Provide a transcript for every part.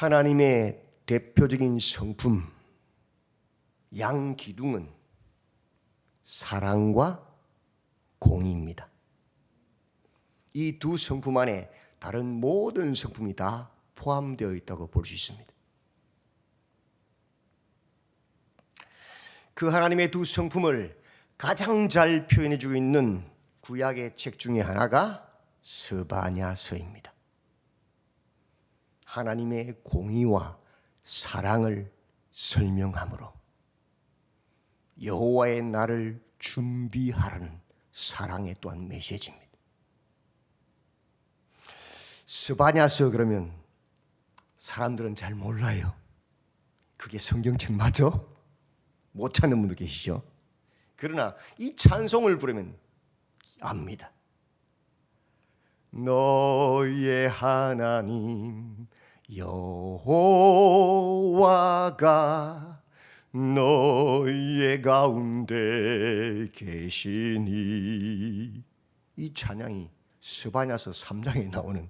하나님의 대표적인 성품 양 기둥은 사랑과 공의입니다. 이 두 성품 안에 다른 모든 성품이 다 포함되어 있다고 볼 수 있습니다. 그 하나님의 두 성품을 가장 잘 표현해 주고 있는 구약의 책 중에 하나가 스바냐서입니다. 하나님의 공의와 사랑을 설명하므로 여호와의 날을 준비하라는 사랑의 또한 메시지입니다. 스바냐서 그러면 사람들은 잘 몰라요. 그게 성경책 맞아? 못 찾는 분도 계시죠? 그러나 이 찬송을 부르면 압니다. 너의 하나님 여호와가 너의 가운데 계시니 이 찬양이 스바냐서 3장에 나오는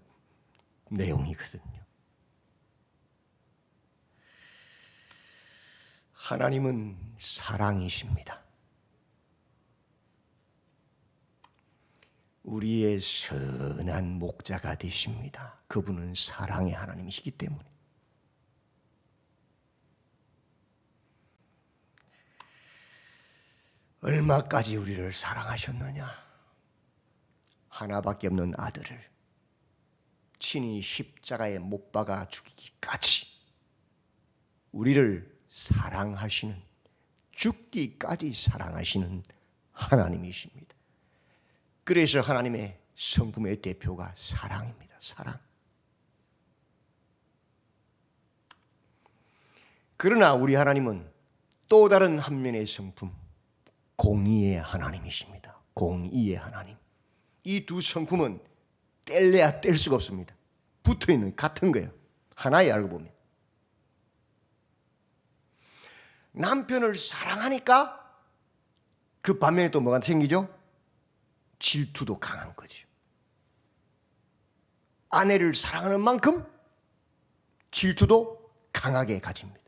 내용이거든요. 하나님은 사랑이십니다. 우리의 선한 목자가 되십니다. 그분은 사랑의 하나님이시기 때문에. 얼마까지 우리를 사랑하셨느냐? 하나밖에 없는 아들을 친히 십자가에 못 박아 죽이기까지 우리를 사랑하시는 죽기까지 사랑하시는 하나님이십니다. 그래서 하나님의 성품의 대표가 사랑입니다. 사랑. 그러나 우리 하나님은 또 다른 한 면의 성품, 공의의 하나님이십니다. 공의의 하나님. 이 두 성품은 뗄래야 뗄 수가 없습니다. 붙어 있는 같은 거예요. 하나에 알고 보면. 남편을 사랑하니까 그 반면에 또 뭐가 생기죠? 질투도 강한 거죠. 아내를 사랑하는 만큼 질투도 강하게 가집니다.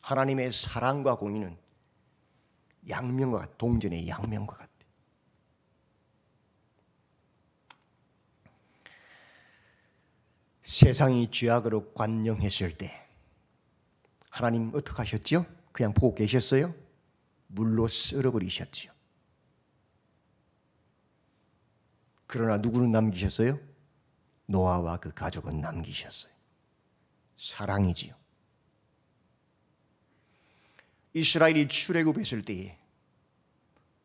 하나님의 사랑과 공의는 양면과 같, 동전의 양면과 같아. 세상이 죄악으로 관영했을 때 하나님 어떻게 하셨지요? 그냥 보고 계셨어요? 물로 쓸어버리셨지요. 그러나 누구는 남기셨어요? 노아와 그 가족은 남기셨어요. 사랑이지요. 이스라엘이 출애굽했을 때에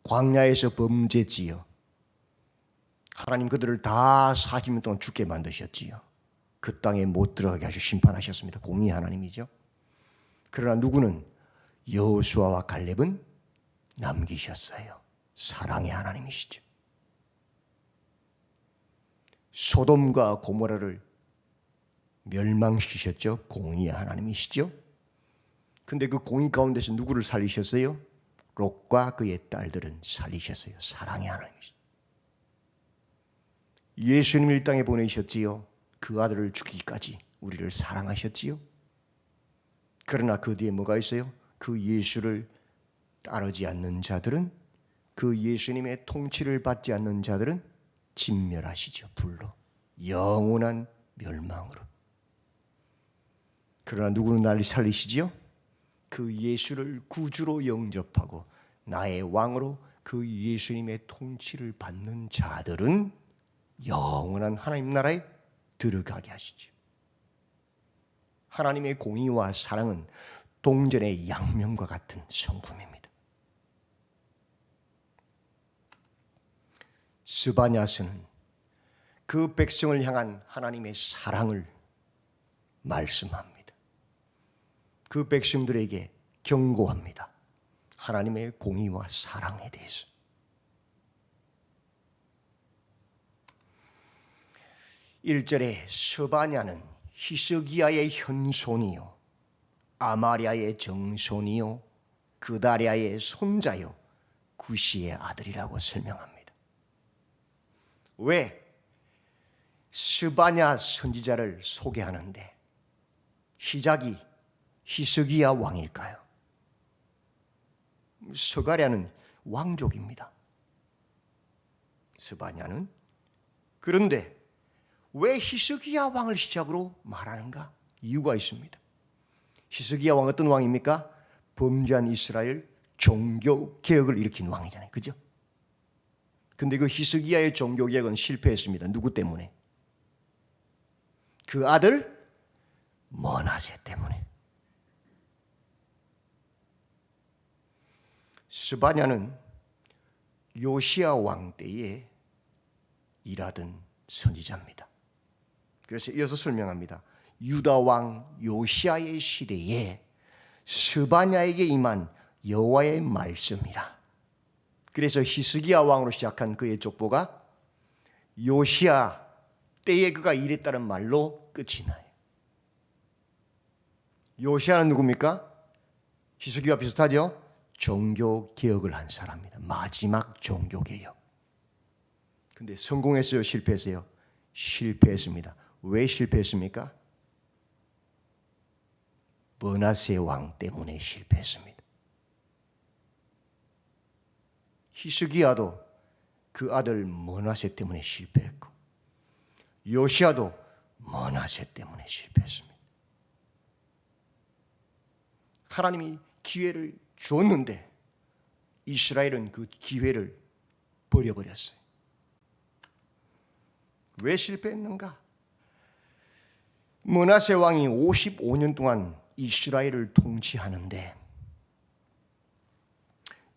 광야에서 범죄지요. 하나님 그들을 다 40년 동안 죽게 만드셨지요. 그 땅에 못 들어가게 하셔 심판하셨습니다. 공의 하나님이죠. 그러나 누구는 여호수아와 갈렙은 남기셨어요. 사랑의 하나님이시죠. 소돔과 고모라를 멸망시키셨죠. 공의의 하나님이시죠. 근데 그 공의 가운데서 누구를 살리셨어요? 롯과 그의 딸들은 살리셨어요. 사랑의 하나님이시죠. 예수님을 이 땅에 보내셨지요. 그 아들을 죽이기까지 우리를 사랑하셨지요. 그러나 그 뒤에 뭐가 있어요? 그 예수를 따르지 않는 자들은 그 예수님의 통치를 받지 않는 자들은 진멸하시죠. 불로 영원한 멸망으로. 그러나 누구는 나를 살리시지요? 그 예수를 구주로 영접하고 나의 왕으로 그 예수님의 통치를 받는 자들은 영원한 하나님 나라에 들어가게 하시죠. 하나님의 공의와 사랑은 동전의 양면과 같은 성품입니다. 스바냐스는 그 백성을 향한 하나님의 사랑을 말씀합니다. 그 백성들에게 경고합니다. 하나님의 공의와 사랑에 대해서. 일절에 스바냐는 히스기야의 현손이요 아마리아의 정손이요 그다리아의 손자요 구시의 아들이라고 설명합니다. 왜? 스바냐 선지자를 소개하는데 시작이 히스기야 왕일까요? 서가랴는 왕족입니다. 스바냐는 그런데 왜 히스기야 왕을 시작으로 말하는가? 이유가 있습니다. 히스기야 왕 어떤 왕입니까? 범죄한 이스라엘 종교 개혁을 일으킨 왕이잖아요. 그죠? 근데 그 히스기야의 종교 개혁은 실패했습니다. 누구 때문에? 그 아들 머나세 때문에. 스바냐는 요시아 왕 때에 일하던 선지자입니다. 그래서 이어서 설명합니다. 유다 왕 요시아의 시대에 스바냐에게 임한 여호와의 말씀이라. 그래서 히스기야 왕으로 시작한 그의 족보가 요시아 때에 그가 일했다는 말로 끝이 나요. 요시아는 누굽니까? 히스기와 비슷하죠? 종교 개혁을 한 사람입니다. 마지막 종교 개혁. 근데 성공했어요, 실패했어요? 실패했습니다. 왜 실패했습니까? 머나세 왕 때문에 실패했습니다. 히스기야도 그 아들 머나세 때문에 실패했고 요시아도 머나세 때문에 실패했습니다. 하나님이 기회를 줬는데 이스라엘은 그 기회를 버려버렸어요. 왜 실패했는가? 머나세 왕이 55년 동안 이스라엘을 통치하는데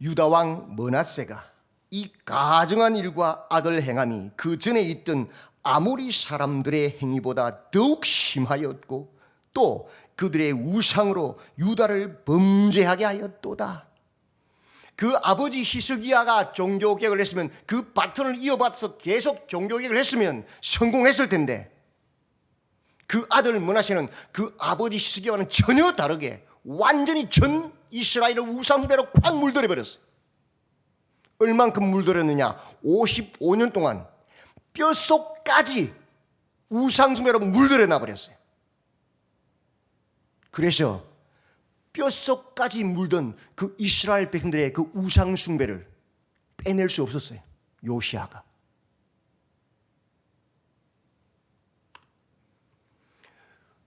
유다 왕 머나세가 이 가증한 일과 아들 행함이 그 전에 있던 아모리 사람들의 행위보다 더욱 심하였고 또 그들의 우상으로 유다를 범죄하게 하였도다. 그 아버지 히스기야가 종교 개혁을 했으면 그 바톤을 이어받아서 계속 종교 개혁을 했으면 성공했을 텐데 그 아들 문하세는 그 아버지 히스기야와는 전혀 다르게 완전히 전 이스라엘을 우상 숭배로 콱 물들여 버렸어요. 얼만큼 물들였느냐? 55년 동안 뼛속까지 우상 숭배로 물들여 놔버렸어요. 그래서 뼛속까지 물던 그 이스라엘 백성들의 그 우상 숭배를 빼낼 수 없었어요. 요시아가.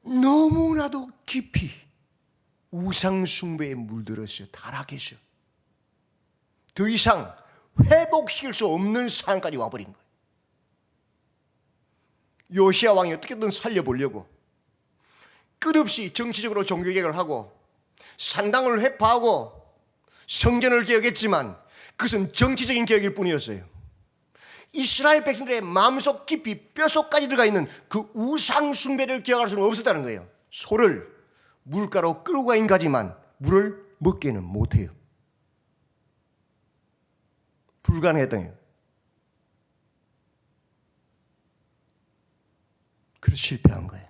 너무나도 깊이 우상숭배에 물들었어요. 타락했어요. 더 이상 회복시킬 수 없는 상황까지 와버린 거예요. 요시아 왕이 어떻게든 살려보려고 끝없이 정치적으로 종교 개혁을 하고 산당을 회파하고 성전을 개혁했지만 그것은 정치적인 개혁일 뿐이었어요. 이스라엘 백성들의 마음속 깊이 뼛속까지 들어가 있는 그 우상 숭배를 기억할 수는 없었다는 거예요. 소를 물가로 끌고 가긴 가지만 물을 먹게는 못해요. 불가능했던 거예요. 그래서 실패한 거예요.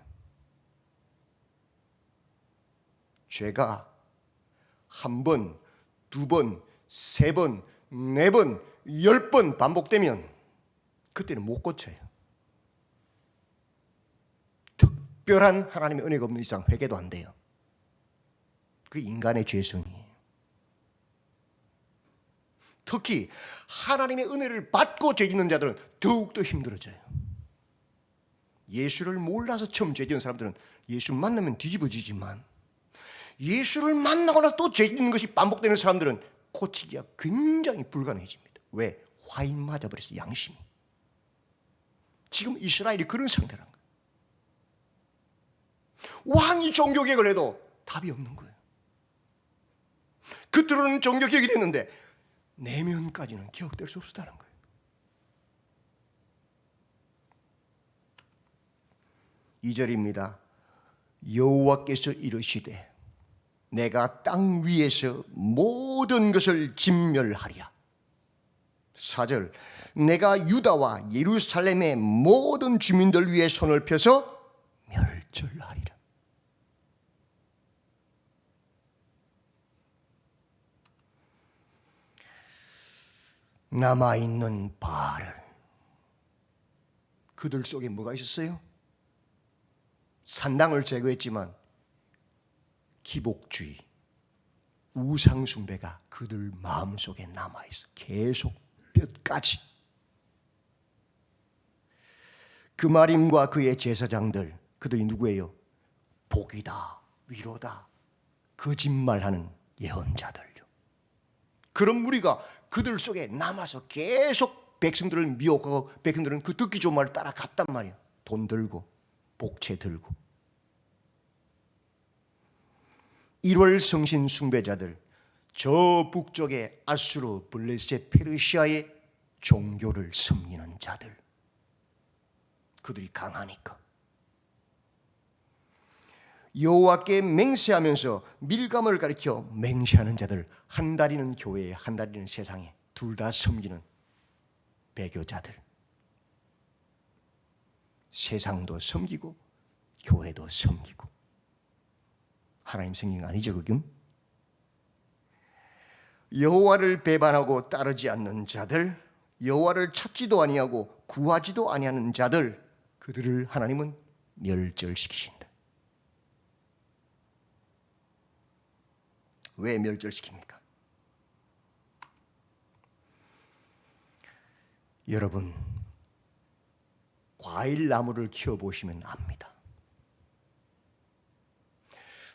죄가 한 번, 두 번, 세 번, 네 번, 열 번 반복되면 그때는 못 고쳐요. 특별한 하나님의 은혜가 없는 이상 회개도 안 돼요. 그 인간의 죄성이에요. 특히 하나님의 은혜를 받고 죄 짓는 자들은 더욱더 힘들어져요. 예수를 몰라서 처음 죄 짓는 사람들은 예수 만나면 뒤집어지지만 예수를 만나고 나서 또 죄 짓는 것이 반복되는 사람들은 고치기가 굉장히 불가능해집니다. 왜? 화인 맞아버렸어, 양심이. 지금 이스라엘이 그런 상태란 거예요. 왕이 종교개혁을 해도 답이 없는 거예요. 겉으로는 종교개혁이 됐는데 내면까지는 개혁될 수 없었다는 거예요. 이절입니다 여호와께서 이르시되 내가 땅 위에서 모든 것을 진멸하리라. 4절 내가 유다와 예루살렘의 모든 주민들 위에 손을 펴서 멸절하리라. 남아 있는 바알을 그들 속에 뭐가 있었어요? 산당을 제거했지만 기복주의, 우상숭배가 그들 마음속에 남아있어. 계속 뼈까지. 그마림과 그의 제사장들, 그들이 누구예요? 복이다, 위로다, 거짓말하는 예언자들요. 그런 무리가 그들 속에 남아서 계속 백성들을 미혹하고 백성들은 그 듣기 좋은 말을 따라갔단 말이야. 돈 들고 복채 들고. 1월 성신 숭배자들 저 북쪽의 아수르 블레셋 페르시아의 종교를 섬기는 자들 그들이 강하니까 여호와께 맹세하면서 밀감을 가리켜 맹세하는 자들 한 다리는 교회에 한 다리는 세상에 둘 다 섬기는 배교자들. 세상도 섬기고 교회도 섬기고. 하나님 생긴 거 아니죠 그금 여호와를 배반하고 따르지 않는 자들 여호와를 찾지도 아니하고 구하지도 아니하는 자들 그들을 하나님은 멸절시키신다. 왜 멸절시킵니까? 여러분 과일 나무를 키워 보시면 압니다.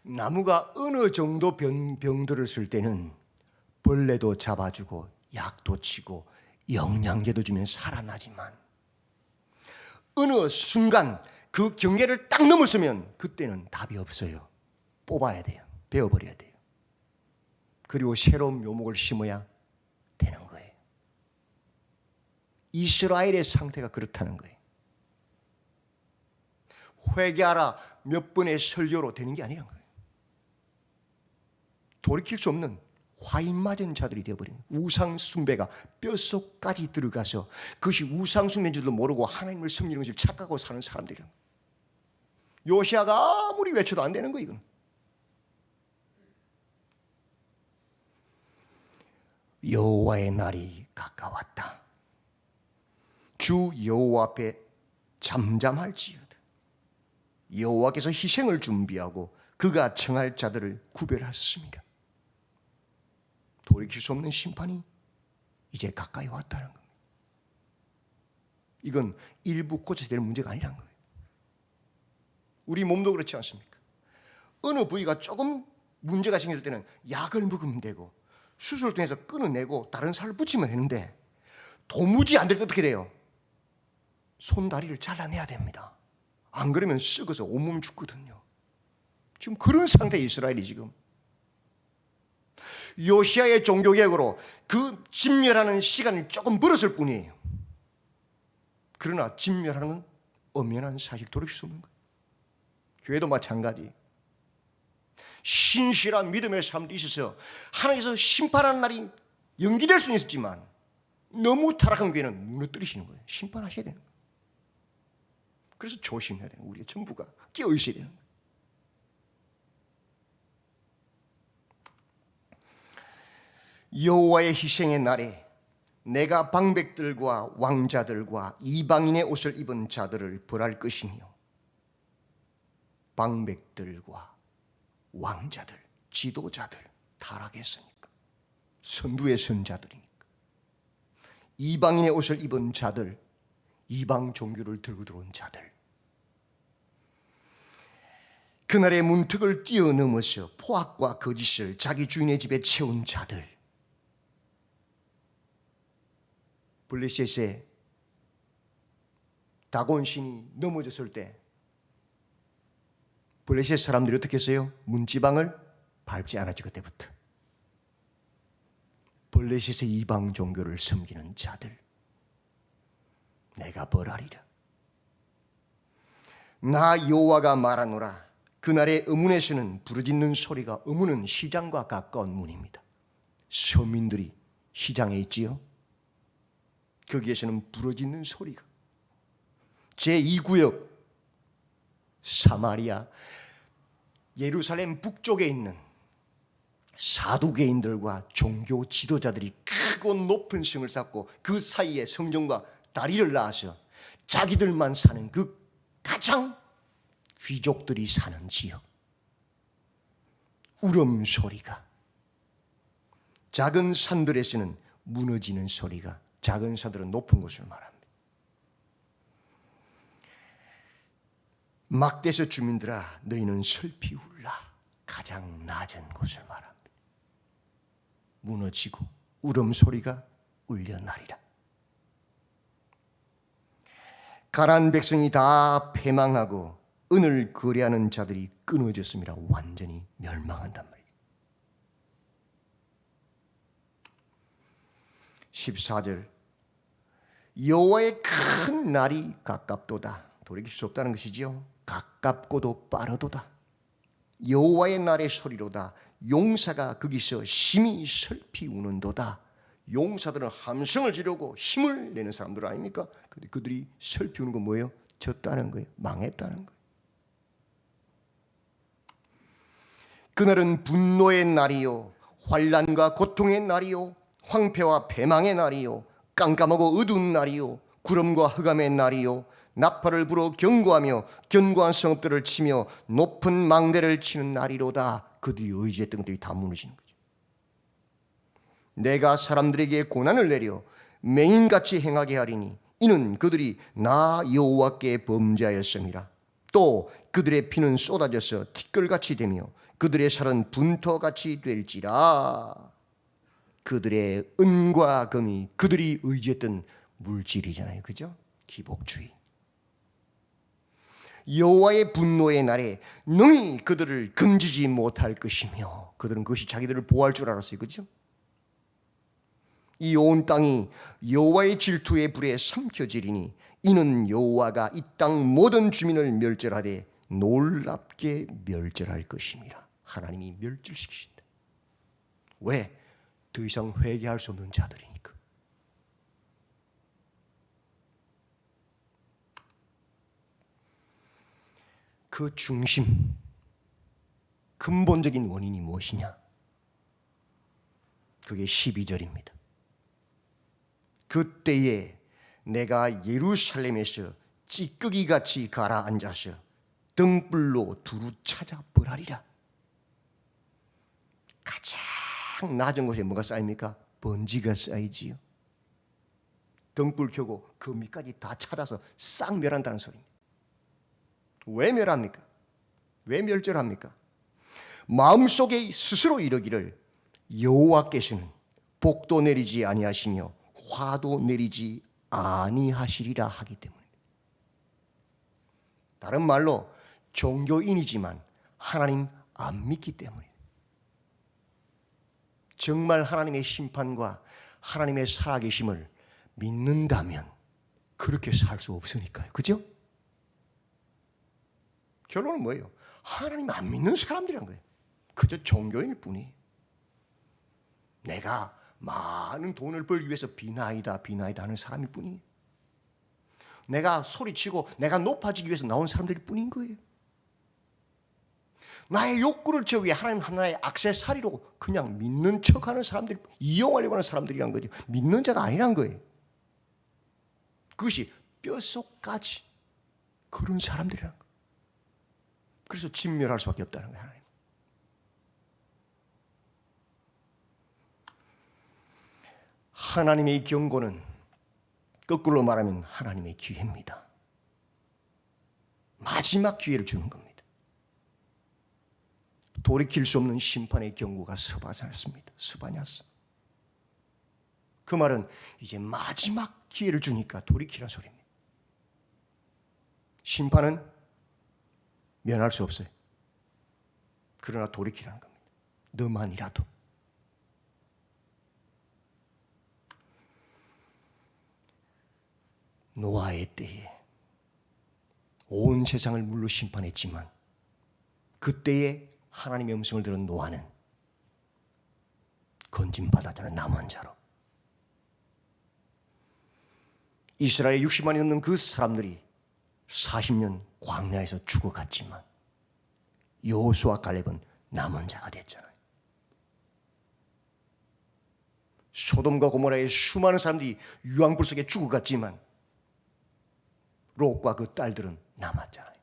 나무가 어느 정도 병, 병들었을 때는 벌레도 잡아주고 약도 치고 영양제도 주면 살아나지만 어느 순간 그 경계를 딱 넘었으면 그때는 답이 없어요. 뽑아야 돼요. 베어버려야 돼요. 그리고 새로운 묘목을 심어야 되는 거예요. 이스라엘의 상태가 그렇다는 거예요. 회개하라 몇 번의 설교로 되는 게 아니란 거예요. 돌이킬 수 없는 화인 맞은 자들이 되어버린 우상 숭배가 뼛속까지 들어가서 그것이 우상 숭배인 줄도 모르고 하나님을 섬기는 것을 착각하고 사는 사람들이란 거예요. 요시아가 아무리 외쳐도 안 되는 거예요. 이건. 여호와의 날이 가까웠다. 주 여호와 앞에 잠잠할지어다. 여호와께서 희생을 준비하고 그가 청할 자들을 구별하셨습니다. 돌이킬 수 없는 심판이 이제 가까이 왔다는 겁니다. 이건 일부 고쳐야 될 문제가 아니라는 거예요. 우리 몸도 그렇지 않습니까? 어느 부위가 조금 문제가 생길 때는 약을 먹으면 되고 수술을 통해서 끊어내고 다른 살을 붙이면 되는데 도무지 안 될 때 어떻게 돼요? 손 다리를 잘라내야 됩니다. 안 그러면 썩어서 온몸 죽거든요. 지금 그런 상태 이스라엘이 지금 요시아의 종교개혁으로 그 진멸하는 시간을 조금 벌었을 뿐이에요. 그러나 진멸하는 건 엄연한 사실 돌이킬 수 없는 거예요. 교회도 마찬가지. 신실한 믿음의 삶도 있어서 하나님께서 심판하는 날이 연기될 수는 있었지만 너무 타락한 교회는 무너뜨리시는 거예요. 심판하셔야 되는 거예요. 그래서 조심해야 되는 거예요. 우리가 전부가 깨어 있어야 되는 거예요. 여호와의 희생의 날에 내가 방백들과 왕자들과 이방인의 옷을 입은 자들을 벌할 것이며 방백들과 왕자들, 지도자들 타락했으니까. 선두의 선자들이니까. 이방인의 옷을 입은 자들, 이방 종교를 들고 들어온 자들. 그날의 문턱을 뛰어넘어서 포악과 거짓을 자기 주인의 집에 채운 자들. 블레셋의 다곤 신이 넘어졌을 때 블레셋 사람들이 어떻게 했어요? 문지방을 밟지 않았지 그때부터. 블레셋의 이방 종교를 섬기는 자들 내가 벌하리라. 나 여호와가 말하노라. 그날의 의문에서는 부르짖는 소리가 의문은 시장과 가까운 문입니다. 서민들이 시장에 있지요. 거기에서는 부러지는 소리가 제2구역 사마리아 예루살렘 북쪽에 있는 사두개인들과 종교 지도자들이 크고 높은 성을 쌓고 그 사이에 성전과 다리를 낳아서 자기들만 사는 그 가장 귀족들이 사는 지역. 울음소리가 작은 산들에서는 무너지는 소리가 작은 산들은 높은 곳을 말합니다. 막대서 주민들아 너희는 슬피 울라 가장 낮은 곳을 말합니다. 무너지고 울음소리가 울려나리라. 가난 백성이 다 패망하고 은을 거래하는 자들이 끊어졌습니다. 완전히 멸망한단 말이에요. 14절 여호와의 큰 날이 가깝도다. 돌이킬 수 없다는 것이지요. 가깝고도 빠르도다. 여호와의 날의 소리로다. 용사가 거기서 심히 슬피 우는도다. 용사들은 함성을 지르고 힘을 내는 사람들 아닙니까? 근데 그들이 슬피 우는 건 뭐예요? 졌다는 거예요. 망했다는 거예요. 그날은 분노의 날이요 환란과 고통의 날이요 황폐와 패망의 날이요 깜깜하고 어두운 날이요 구름과 흑암의 날이요 나팔을 불어 경고하며 견고한 성읍들을 치며 높은 망대를 치는 날이로다 그들이 의지했던 것들이 다 무너지는 거죠 내가 사람들에게 고난을 내려 맹인같이 행하게 하리니 이는 그들이 나 여호와께 범죄하였음이라 또 그들의 피는 쏟아져서 티끌같이 되며 그들의 살은 분터같이 될지라 그들의 은과 금이 그들이 의지했던 물질이잖아요. 그죠? 기복주의. 여호와의 분노의 날에 능히 그들을 금지지 못할 것이며 그들은 그것이 자기들을 보호할 줄 알았어요. 그죠? 이 온 땅이 여호와의 질투의 불에 삼켜지리니 이는 여호와가 이 땅 모든 주민을 멸절하되 놀랍게 멸절할 것임이라. 하나님이 멸절시키신다. 왜? 더 이상 회개할 수 없는 자들이니까. 그 중심, 근본적인 원인이 무엇이냐? 그게 12절입니다. 그때에 내가 예루살렘에서 찌꺼기 같이 가라앉아서 등불로 두루 찾아 벌하리라. 가장 낮은 곳에 뭐가 쌓입니까? 먼지가 쌓이지요. 등불 켜고 그 밑까지 다 찾아서 싹 멸한다는 소리입니다. 왜 멸합니까? 왜 멸절합니까? 마음속에 스스로 이르기를 여호와께서는 복도 내리지 아니하시며 화도 내리지 아니하시리라 하기 때문입니다. 다른 말로 종교인이지만 하나님 안 믿기 때문입니다. 정말 하나님의 심판과 하나님의 살아계심을 믿는다면 그렇게 살 수 없으니까요. 그죠? 결론은 뭐예요? 하나님 안 믿는 사람들이란 거예요. 그저 종교인일 뿐이. 내가 많은 돈을 벌기 위해서 비나이다 비나이다 하는 사람일 뿐이에요. 내가 소리치고 내가 높아지기 위해서 나온 사람들일 뿐인 거예요. 나의 욕구를 위해 하나님 하나의 악세사리로 그냥 믿는 척하는 사람들, 이용하려고 하는 사람들이란 거죠. 믿는 자가 아니란 거예요. 그것이 뼛속까지 그런 사람들이란 거예요. 그래서 진멸할 수밖에 없다는 거예요. 하나님. 하나님의 경고는 거꾸로 말하면 하나님의 기회입니다. 마지막 기회를 주는 겁니다. 돌이킬 수 없는 심판의 경고가 서바냐습니다. 서바냐스. 그 말은 이제 마지막 기회를 주니까 돌이키라 소리입니다. 심판은 면할 수 없어요. 그러나 돌이키라는 겁니다. 너만이라도. 노아의 때에 온 세상을 물로 심판했지만 그때에 하나님의 음성을 들은 노아는 건진받았잖아요. 남은 자로. 이스라엘 60만이 넘는 그 사람들이 40년 광야에서 죽어갔지만 여호수아 갈렙은 남은 자가 됐잖아요. 소돔과 고모라의 수많은 사람들이 유황불 속에 죽어갔지만 롯과 그 딸들은 남았잖아요.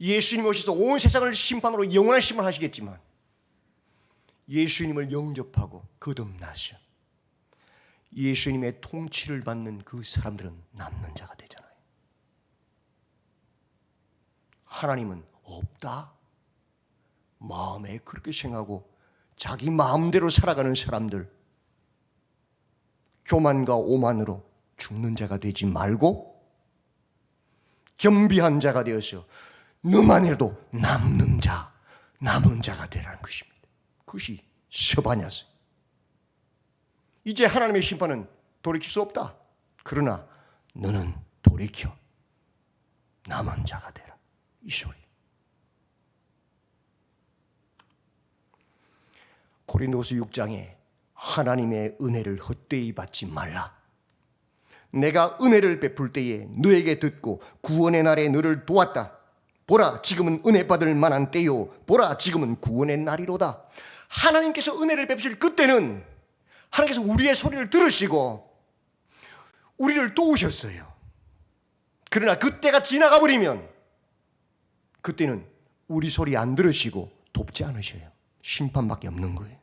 예수님 오셔서 온 세상을 심판으로 영원한 심판하시겠지만 예수님을 영접하고 거듭나셔 예수님의 통치를 받는 그 사람들은 남는 자가 되잖아요. 하나님은 없다. 마음에 그렇게 생각하고 자기 마음대로 살아가는 사람들 교만과 오만으로 죽는 자가 되지 말고 겸비한 자가 되어서 너만이라도 남는 자, 남은 자가 되라는 것입니다. 그것이 서바냐스. 이제 하나님의 심판은 돌이킬 수 없다. 그러나 너는 돌이켜 남은 자가 되라. 이 소리. 고린도서 6장에 하나님의 은혜를 헛되이 받지 말라. 내가 은혜를 베풀 때에 너에게 듣고 구원의 날에 너를 도왔다. 보라, 지금은 은혜 받을 만한 때요. 보라, 지금은 구원의 날이로다. 하나님께서 은혜를 베푸실 그때는 하나님께서 우리의 소리를 들으시고 우리를 도우셨어요. 그러나 그때가 지나가 버리면 그때는 우리 소리 안 들으시고 돕지 않으셔요. 심판밖에 없는 거예요.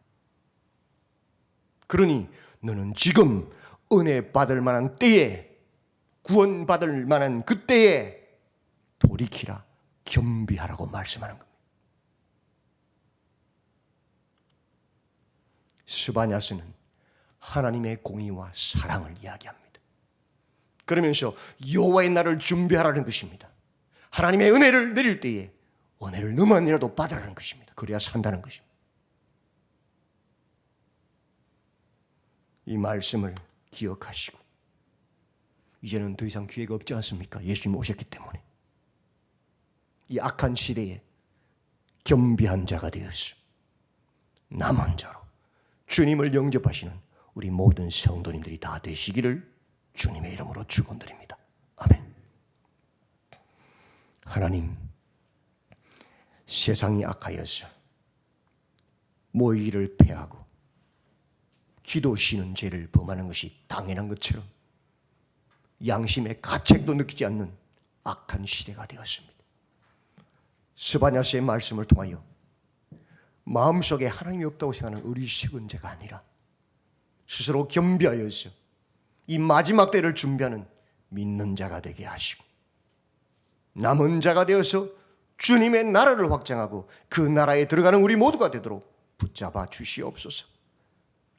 그러니 너는 지금 은혜 받을 만한 때에 구원 받을 만한 그때에 돌이키라 겸비하라고 말씀하는 겁니다. 스바냐스는 하나님의 공의와 사랑을 이야기합니다. 그러면서 여호와의 날을 준비하라는 것입니다. 하나님의 은혜를 내릴 때에 은혜를 너만이라도 받으라는 것입니다. 그래야 산다는 것입니다. 이 말씀을 기억하시고 이제는 더 이상 기회가 없지 않습니까? 예수님 오셨기 때문에 이 악한 시대에 겸비한 자가 되었어 남은 자로 주님을 영접하시는 우리 모든 성도님들이 다 되시기를 주님의 이름으로 축원드립니다. 아멘. 하나님 세상이 악하여서 모이기를 패하고 기도 쉬는 죄를 범하는 것이 당연한 것처럼 양심의 가책도 느끼지 않는 악한 시대가 되었습니다. 스바냐스의 말씀을 통하여 마음속에 하나님이 없다고 생각하는 어리석은 자가 아니라 스스로 겸비하여서 이 마지막 때를 준비하는 믿는 자가 되게 하시고 남은 자가 되어서 주님의 나라를 확장하고 그 나라에 들어가는 우리 모두가 되도록 붙잡아 주시옵소서.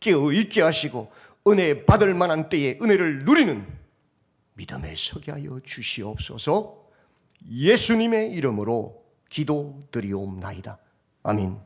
깨어 있게 하시고 은혜 받을 만한 때에 은혜를 누리는 믿음에 서게 하여 주시옵소서. 예수님의 이름으로 기도드리옵나이다. 아멘.